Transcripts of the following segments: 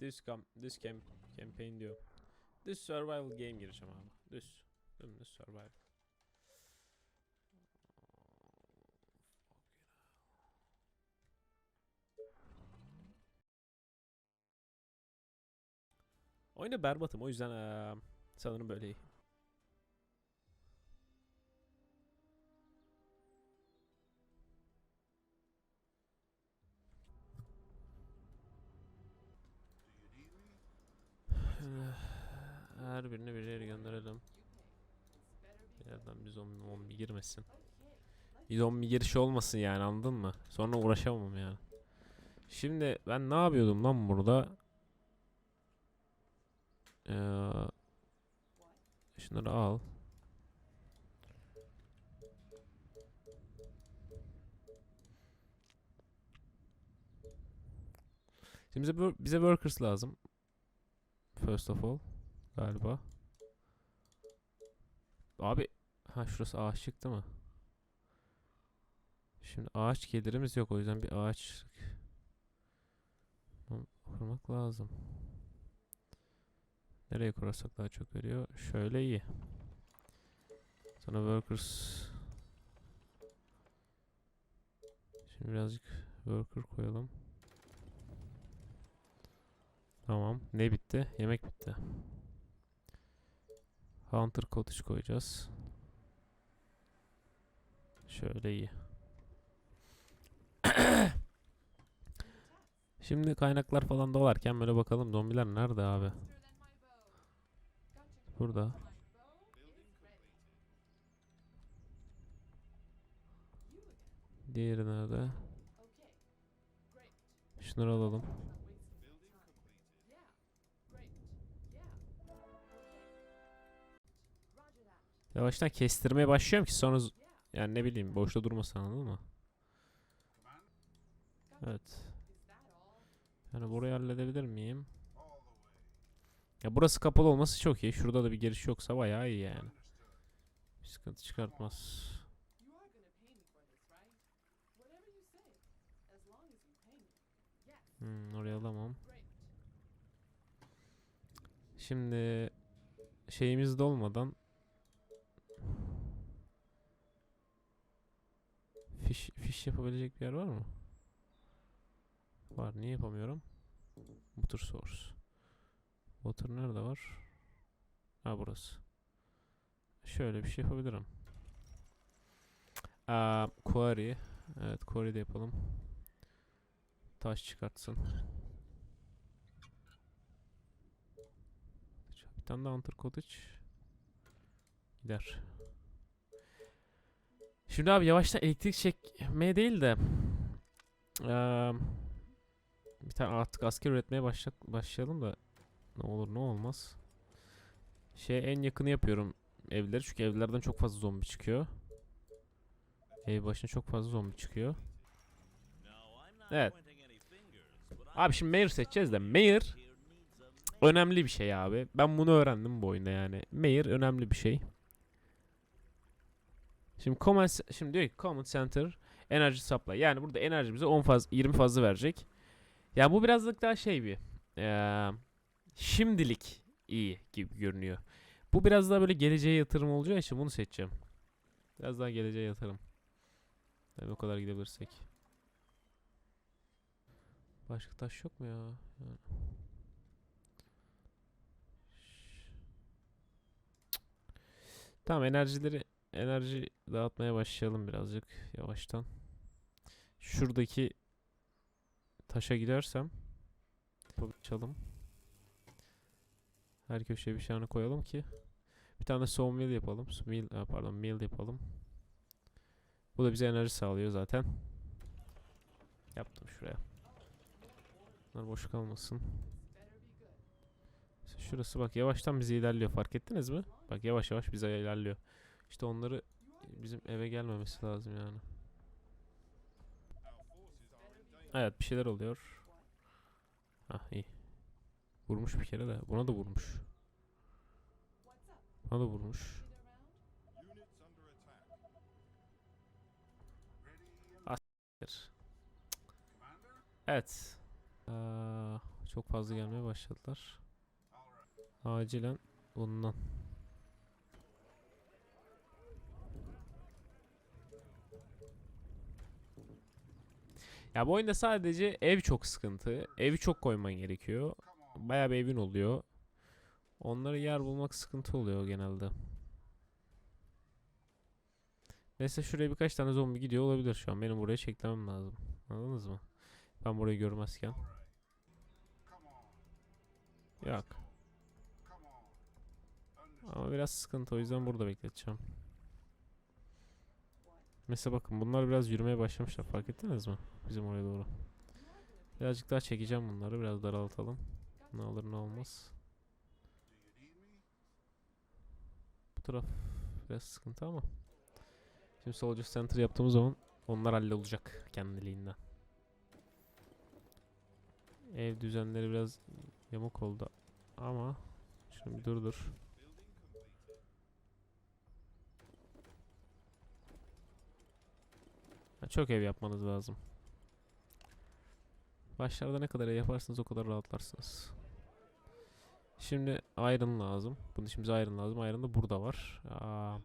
this cam this camp campaign diyor. This survival game gireceğim abi. Düz. Dümdüz survival. Oyunda berbatım o yüzden eee, sanırım böyle. Her birini bir yere gönderelim. Bir yerden bir zombi zombi girmesin. Bir zombi girişi olmasın yani anladın mı? Sonra uğraşamam yani. Şimdi ben ne yapıyordum lan burada? Ee, şunları al. Şimdi bize, bize workers lazım. First of all. Galiba. Abi. Ha şurası ağaç çıktı mı? Şimdi ağaç gelirimiz yok o yüzden bir ağaç kurmak lazım. Nereye kurarsak daha çok veriyor? Şöyle iyi. Sana workers Şimdi birazcık worker koyalım. Tamam. Ne bitti? Yemek bitti. Hunter cottage koyacağız. Şöyle iyi. Şimdi kaynaklar falan dolarken böyle bakalım zombiler nerede abi? Burada. Diğeri nerede? Şunları alalım. Yavaştan kestirmeye başlıyorum ki sonra yani ne bileyim boşta durmasın anladın mı? Evet. Yani burayı halledebilir miyim? Ya burası kapalı olması çok iyi. Şurada da bir giriş yoksa bayağı iyi yani. Bir sıkıntı çıkartmaz. Hmm, oraya alamam. Şimdi şeyimiz dolmadan fiş, fiş yapabilecek bir yer var mı? Var. Niye yapamıyorum? Water source. Water nerede var? Ha burası. Şöyle bir şey yapabilirim. Aa, quarry. Evet quarry de yapalım. Taş çıkartsın. Bir tane daha Hunter Cottage. Gider. Şimdi abi yavaştan elektrik çekmeye değil de eee, bir tane artık asker üretmeye başla başlayalım da ne olur ne olmaz. Şey en yakını yapıyorum evleri çünkü evlerden çok fazla zombi çıkıyor. Ev başına çok fazla zombi çıkıyor. Evet. Abi şimdi Mayor seçeceğiz de Mayor önemli bir şey abi. Ben bunu öğrendim bu oyunda yani. Mayor önemli bir şey. Şimdi command se- şimdi diyor ki command center energy supply. Yani burada enerji bize 10 fazla 20 fazla verecek. Ya bu birazcık daha şey bir eee, şimdilik iyi gibi görünüyor. Bu biraz daha böyle geleceğe yatırım olacağı için bunu seçeceğim. Biraz daha geleceğe yatırım. Tabii o kadar gidebilirsek. Başka taş yok mu ya? Yani. Tamam enerjileri enerji dağıtmaya başlayalım birazcık yavaştan. Şuradaki taşa gidersem çalalım. Her köşeye bir tane koyalım ki bir tane sawmill yapalım. Mill, ha, pardon mill yapalım. Bu da bize enerji sağlıyor zaten. Yaptım şuraya. Bunlar boş kalmasın. Şurası bak yavaştan bize ilerliyor fark ettiniz mi? Bak yavaş yavaş bize ilerliyor. İşte onları bizim eve gelmemesi lazım yani. Evet bir şeyler oluyor. Ah iyi. Vurmuş bir kere de. Buna da vurmuş. Buna da vurmuş. Asker. Evet. Aa, Çok fazla gelmeye başladılar. Acilen bundan. Ya bu oyunda sadece ev çok sıkıntı. Evi çok koyman gerekiyor. Bayağı bir evin oluyor. Onları yer bulmak sıkıntı oluyor genelde. Mesela şuraya birkaç tane zombi gidiyor olabilir şu an. Benim buraya çeklemem lazım. Anladınız mı? Ben burayı görmezken. Yok. Ama biraz sıkıntı o yüzden burada bekleteceğim. Mesela bakın bunlar biraz yürümeye başlamışlar fark ettiniz mi? Bizim oraya doğru. Birazcık daha çekeceğim bunları biraz daraltalım. Ne olur ne olmaz. Bu taraf biraz sıkıntı ama. Şimdi Soldier Center yaptığımız zaman onlar hallolacak kendiliğinden. Ev düzenleri biraz yamuk oldu ama şunu bir durdur. Çok ev yapmanız lazım. Başlarda ne kadar ev yaparsınız o kadar rahatlarsınız. Şimdi iron lazım. Bunun için bize iron lazım. Iron da burada var. Aa.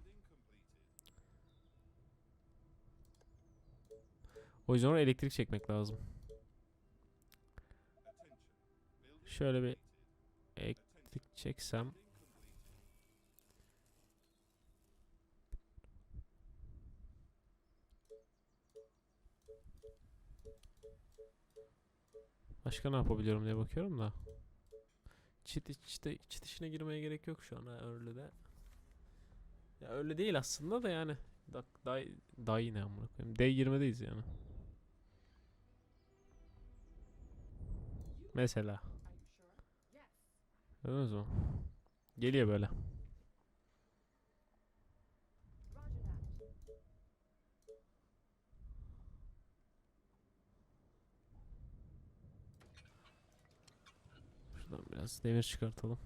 O yüzden oraya elektrik çekmek lazım. Şöyle bir elektrik çeksem. Başka ne yapabiliyorum diye bakıyorum da. Çit, işte, çit işine girmeye gerek yok şu an öyle de. Ya öyle değil aslında da yani. Da, daha, daha yine amına koyayım. D20'deyiz yani. Mesela. Gördünüz mü? Geliyor böyle. Şuradan biraz demir çıkartalım.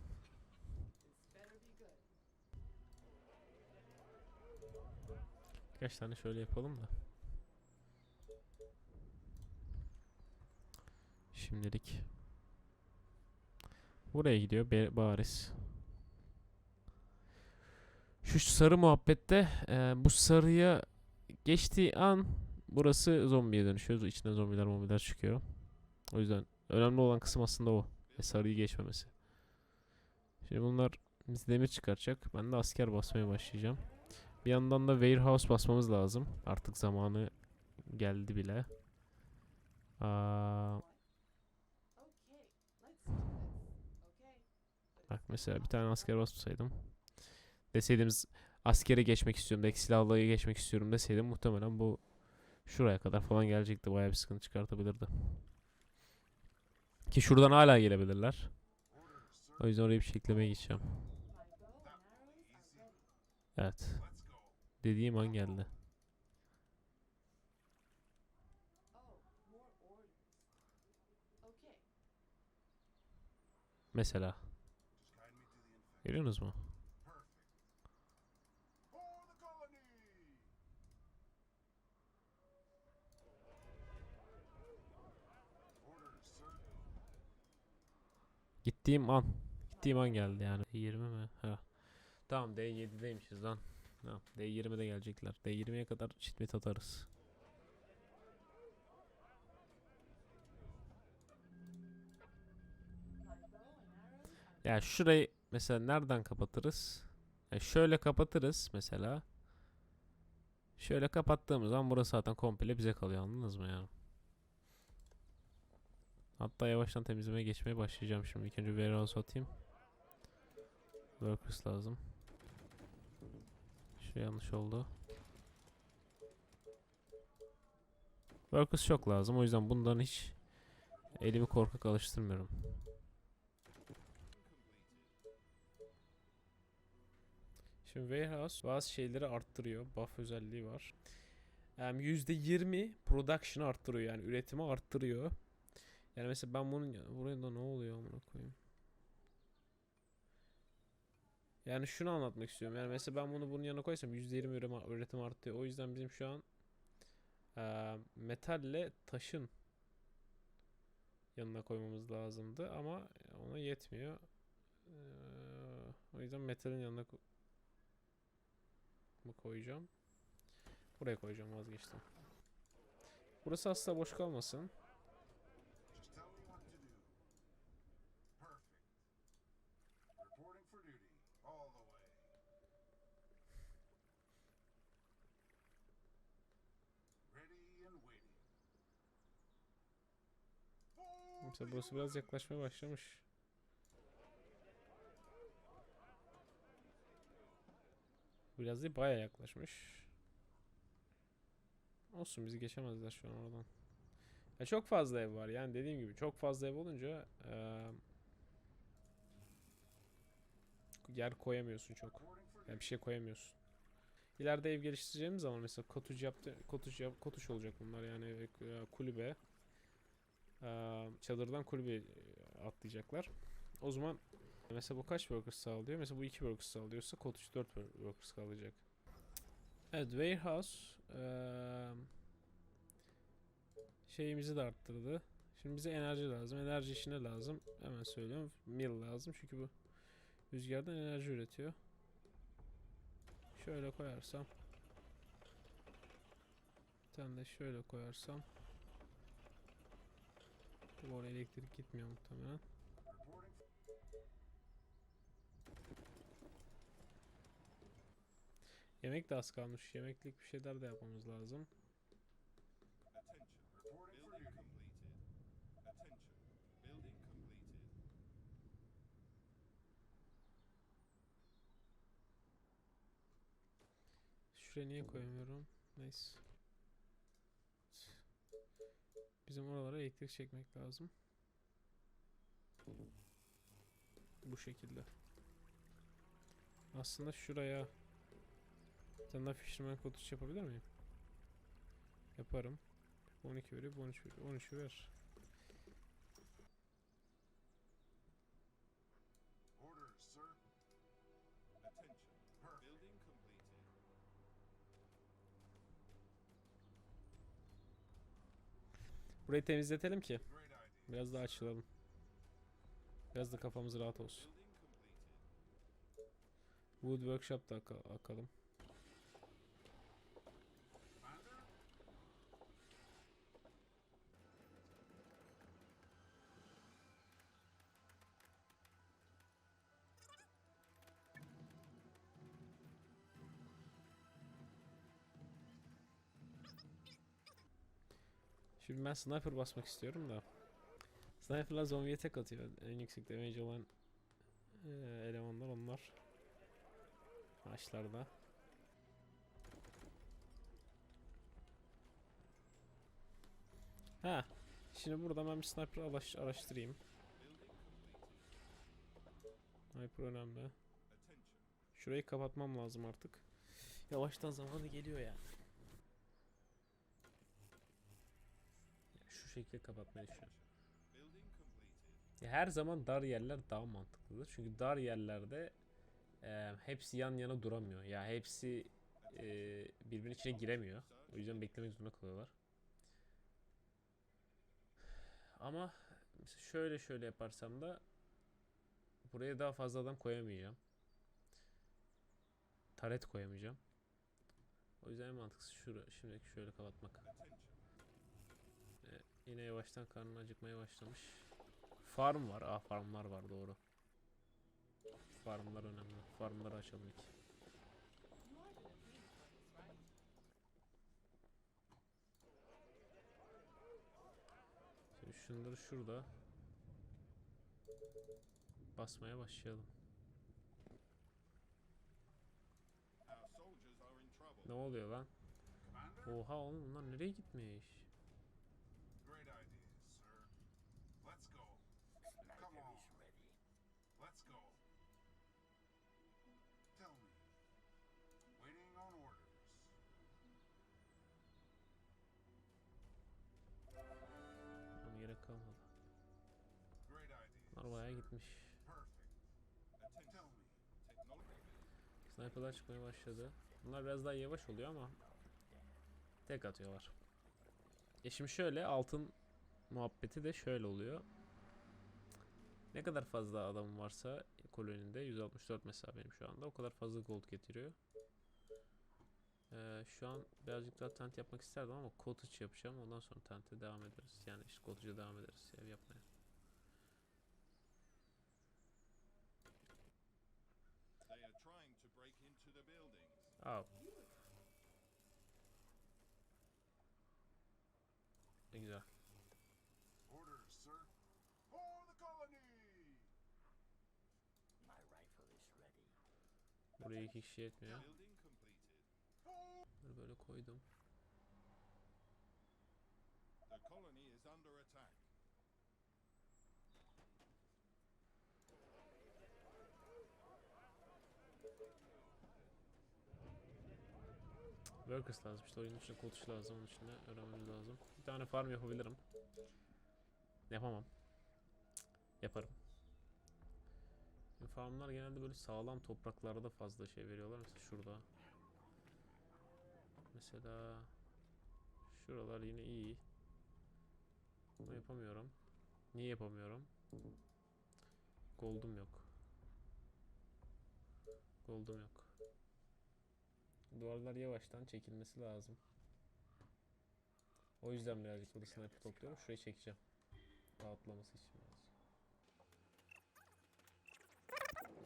Birkaç tane şöyle yapalım da. Şimdilik. Buraya gidiyor bariz. Şu sarı muhabbette e, bu sarıya geçtiği an burası zombiye dönüşüyor. İçinden zombiler zombiler çıkıyor. O yüzden önemli olan kısım aslında o. Ve sarıyı geçmemesi. Şimdi bunlar biz demir çıkaracak. Ben de asker basmaya başlayacağım. Bir yandan da warehouse basmamız lazım. Artık zamanı geldi bile. Aa, bak mesela bir tane asker basmasaydım. Deseydim askere geçmek istiyorum. Belki silahlıya geçmek istiyorum deseydim muhtemelen bu şuraya kadar falan gelecekti. Bayağı bir sıkıntı çıkartabilirdi. Ki şuradan hala gelebilirler. O yüzden oraya bir şey eklemeye gideceğim. My bow and arrows are ready. Evet. Dediğim an geldi. Mesela. Görüyorsunuz mu? Gittiğim an. Gittiğim an geldi yani. D20 mi? Ha. Tamam D7'deymişiz lan. Tamam. D20'de gelecekler. D20'ye kadar çitmit atarız. Ya şurayı mesela nereden kapatırız? Ya şöyle kapatırız mesela. Şöyle kapattığımız zaman burası zaten komple bize kalıyor anladınız mı yani? Hatta yavaştan temizlemeye geçmeye başlayacağım şimdi. İlk önce warehouse atayım. Workers lazım. Şu yanlış oldu. Workers çok lazım. O yüzden bundan hiç elimi korkak alıştırmıyorum. Şimdi warehouse bazı şeyleri arttırıyor. Buff özelliği var. Em, %20 production'ı arttırıyor yani üretimi arttırıyor. Yani mesela ben bunun ya- buraya da ne oluyor amına koyayım. Yani şunu anlatmak istiyorum. Yani mesela ben bunu bunun yanına koysam %20 üretim, artıyor. O yüzden bizim şu an eee, metalle taşın yanına koymamız lazımdı ama ona yetmiyor. Ee, o yüzden metalin yanına mı koyacağım? Buraya koyacağım vazgeçtim. Burası asla boş kalmasın. Mesela burası biraz yaklaşmaya başlamış. Biraz değil baya yaklaşmış. Olsun bizi geçemezler şu an oradan. Ya çok fazla ev var yani dediğim gibi çok fazla ev olunca eee, yer koyamıyorsun çok. Yani bir şey koyamıyorsun. İleride ev geliştireceğimiz zaman mesela kotuş yaptı kotuş yap, kotuş olacak bunlar yani kulübe çadırdan kulübe atlayacaklar. O zaman mesela bu kaç workers sağlıyor? Mesela bu 2 workers sağlıyorsa kotuş 4 workers kalacak. Evet warehouse şeyimizi de arttırdı. Şimdi bize enerji lazım. Enerji işine lazım. Hemen söylüyorum. Mill lazım çünkü bu rüzgardan enerji üretiyor. Şöyle koyarsam. Bir tane de şöyle koyarsam. Bu oraya elektrik gitmiyor muhtemelen. Yemek de az kalmış. Yemeklik bir şeyler de yapmamız lazım. Şuraya niye koyamıyorum? Neyse. Bizim oralara elektrik çekmek lazım. Bu şekilde. Aslında şuraya bir tane daha fisherman cottage yapabilir miyim? Yaparım. 12 veriyor, bu 13 veriyor. 13 ver. Burayı temizletelim ki biraz daha açılalım. Biraz da kafamız rahat olsun. Wood workshop da aka- akalım. Şimdi ben sniper basmak istiyorum da. Sniper'lar zombiye tek atıyor. En yüksek damage olan eee, elemanlar onlar. Ağaçlarda. Ha. Şimdi burada ben bir sniper araş- araştırayım. Sniper önemli. Şurayı kapatmam lazım artık. Yavaştan zamanı geliyor yani. Şu şekilde kapatmayı düşünüyorum. Her zaman dar yerler daha mantıklıdır. Çünkü dar yerlerde e, hepsi yan yana duramıyor. Ya hepsi e, birbirinin içine giremiyor. O yüzden beklemek zorunda kalıyorlar. Ama şöyle şöyle yaparsam da buraya daha fazla adam koyamayacağım. Taret koyamayacağım. O yüzden en mantıklısı şura, şimdilik şöyle kapatmak. Yine yavaştan karnı acıkmaya başlamış. Farm var. Aa farmlar var doğru. Farmlar önemli. Farmları açalım ilk. Şunları şurada basmaya başlayalım. Ne oluyor lan? Oha oğlum bunlar nereye gitmiş? Sniper'lar çıkmaya başladı. Bunlar biraz daha yavaş oluyor ama tek atıyorlar. E şimdi şöyle altın muhabbeti de şöyle oluyor. Ne kadar fazla adam varsa koloninde 164 mesela benim şu anda o kadar fazla gold getiriyor. Ee, şu an birazcık daha tent yapmak isterdim ama cottage yapacağım. Ondan sonra tente devam ederiz. Yani işte cottage'a devam ederiz ev yapmaya. Buildings. Aa. Ne güzel. Orders, sir. For the colony! My rifle is ready. Buraya iki kişi yetmiyor. Building completed. Bunları böyle koydum. The colony is under attack. Workers lazım işte oyunun içinde cottage lazım onun için de öğrenmemiz lazım. Bir tane farm yapabilirim. Yapamam. Yaparım. Farmlar genelde böyle sağlam topraklarda fazla şey veriyorlar. Mesela şurada. Mesela şuralar yine iyi. Ama yapamıyorum. Niye yapamıyorum? Gold'um yok. Gold'um yok. Duvarlar yavaştan çekilmesi lazım. O yüzden birazcık burada sniper topluyorum. Şurayı çekeceğim. Rahatlaması için biraz. Technology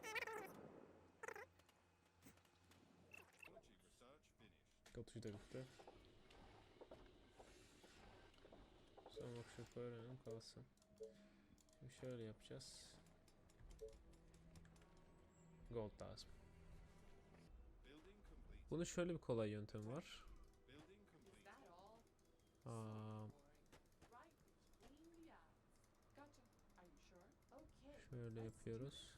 research finished. Katıcı da bitti. Son workshop öğrenelim kalsın. Şimdi şöyle yapacağız. Gold lazım. Bunun şöyle bir kolay yöntemi var. Aa, şöyle yapıyoruz.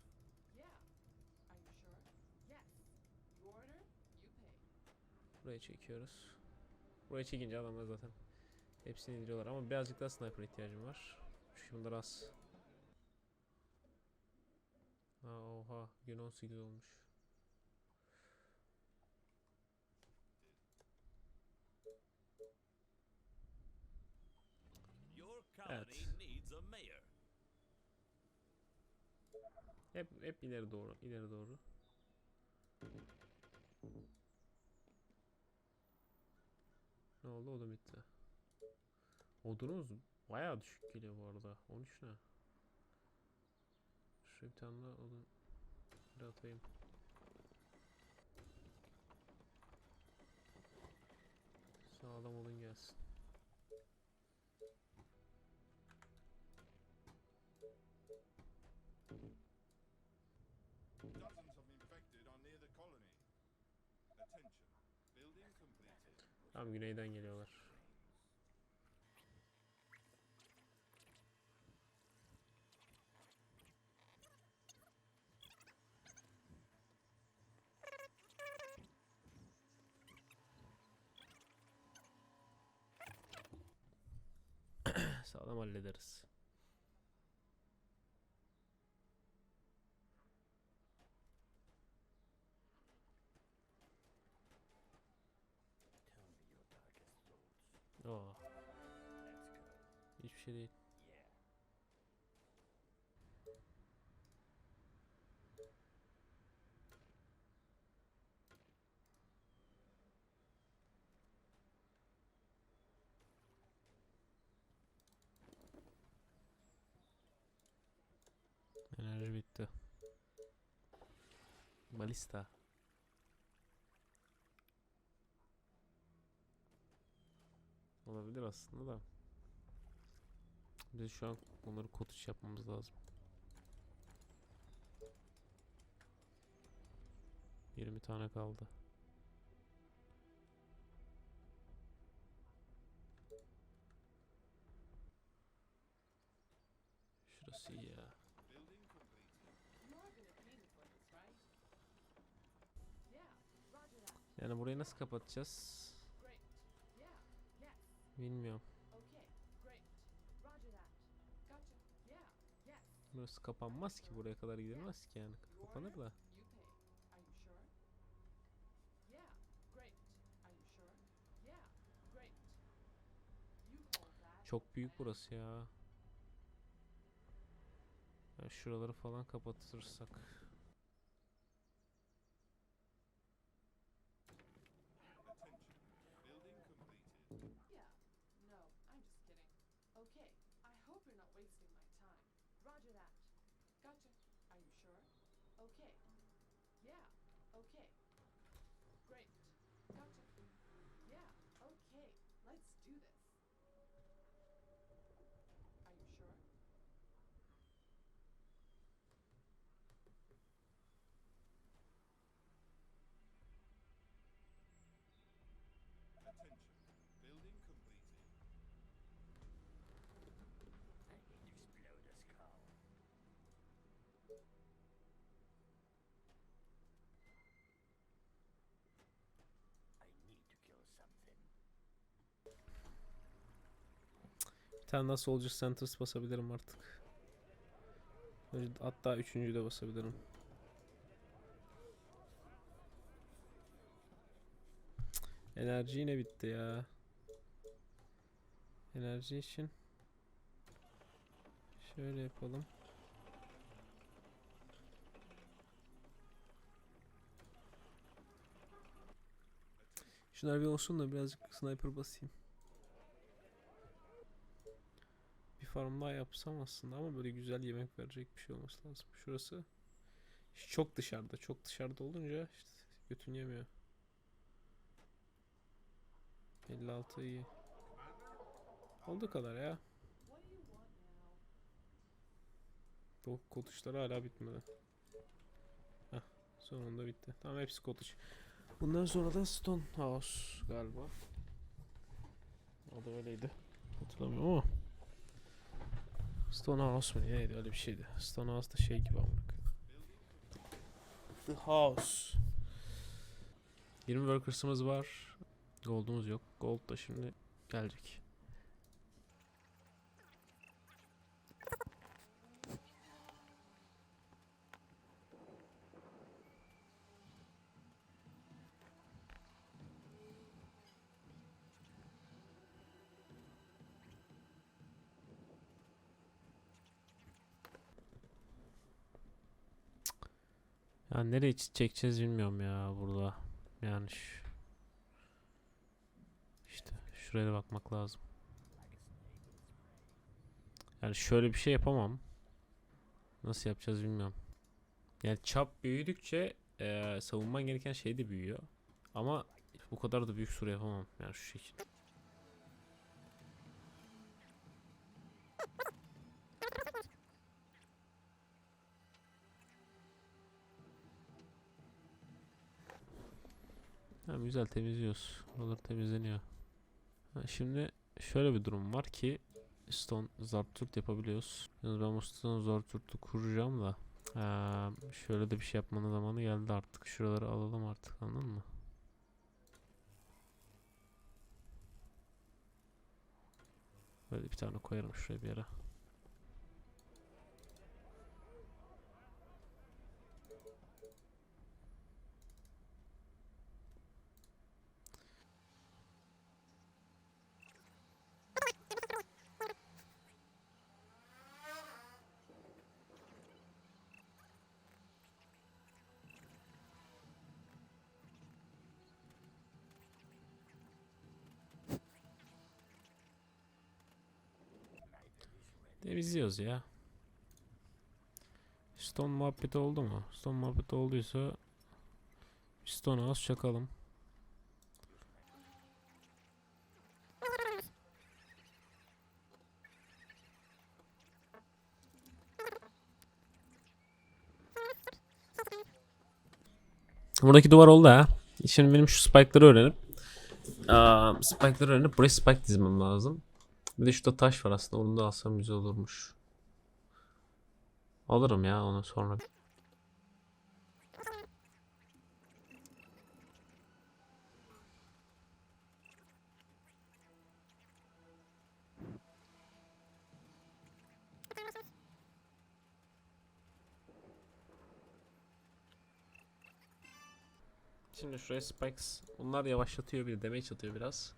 Buraya çekiyoruz. Buraya çekince adamlar zaten hepsini indiriyorlar ama birazcık daha sniper ihtiyacım var. Çünkü bunlar az. Ha oha gün 18 olmuş. Evet. Hep hep ileri doğru, ileri doğru. Ne oldu? O da bitti. Odunumuz bayağı düşük geliyor bu arada. 13 ne? Şuraya bir tane daha odun bir atayım. Sağlam odun gelsin. Tam güneyden geliyorlar. Sağlam hallederiz. Enerji bitti. Balista. Olabilir aslında da. Biz şu an bunları kotuş yapmamız lazım. 20 tane kaldı. Şurası iyi Yani burayı nasıl kapatacağız? Bilmiyorum. Burası kapanmaz ki buraya kadar gidilmez ki yani. Kapanır da. Çok büyük burası ya. ya şuraları falan kapatırsak. Bir tane daha Soldier Centers basabilirim artık. Hatta üçüncüyü de basabilirim. Enerji yine bitti ya. Enerji için şöyle yapalım. Şunlar bir olsun da birazcık sniper basayım. Bir farm yapsam aslında ama böyle güzel yemek verecek bir şey olması lazım. Şurası çok dışarıda. Çok dışarıda olunca işte götün yemiyor. 56 iyi. Olduğu kadar ya. Bu kotuşları hala bitmedi. Heh, sonunda bitti. Tamam hepsi kotuş. Bundan sonra da Stone House galiba. O da öyleydi. Hatırlamıyorum ama. Stone House mu neydi öyle bir şeydi. Stone House da şey gibi amına. The House. 20 workers'ımız var. Gold'umuz yok. Gold da şimdi gelecek. Ya nereye çekeceğiz bilmiyorum ya burada. Yani şu- işte şuraya bakmak lazım. Yani şöyle bir şey yapamam. Nasıl yapacağız bilmiyorum. Yani çap büyüdükçe eee savunman gereken şey de büyüyor. Ama bu kadar da büyük sur yapamam. Yani şu şekilde. Tamam güzel temizliyoruz. Buralar temizleniyor. Ha, şimdi şöyle bir durum var ki Stone Zarturt yapabiliyoruz. Yalnız ben bu Stone Zarturt'u kuracağım da ha, şöyle de bir şey yapmanın zamanı geldi artık. Şuraları alalım artık anladın mı? Böyle bir tane koyarım şuraya bir yere. Temizliyoruz ya. Stone muhabbeti oldu mu? Stone muhabbeti olduysa Stone az çakalım. Buradaki duvar oldu ha. Şimdi benim şu spike'ları öğrenip spike'ları öğrenip buraya spike dizmem lazım. Bir de şurada taş var aslında onu da alsam güzel olurmuş. Alırım ya onu sonra. Şimdi şuraya spikes. Bunlar yavaşlatıyor bir damage atıyor biraz.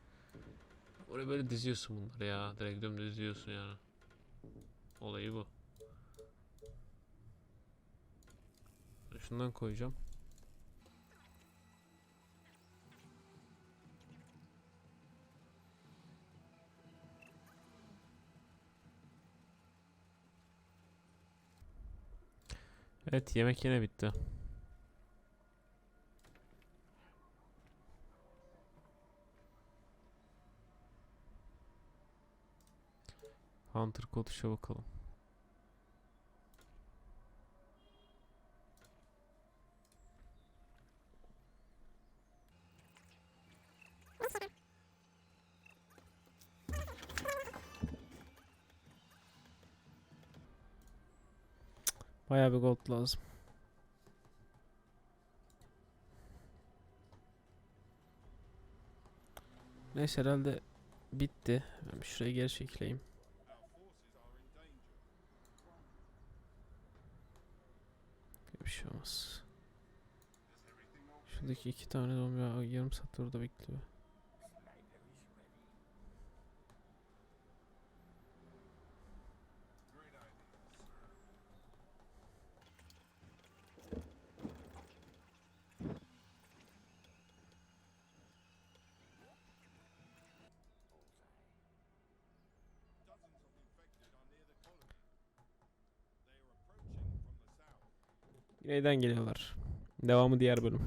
Oraya böyle diziyorsun bunları ya. Direkt dümdüz diziyorsun yani. Olayı bu. Şundan koyacağım. Evet yemek yine bitti. Hunter Koduş'a bakalım. Bayağı bir gold lazım. Neyse herhalde bitti. Ben şuraya geri çekileyim. Bir şey olmaz. Şuradaki iki tane zombi ya- yarım saattir orada bekliyor. Güneyden geliyorlar. Devamı diğer bölüm.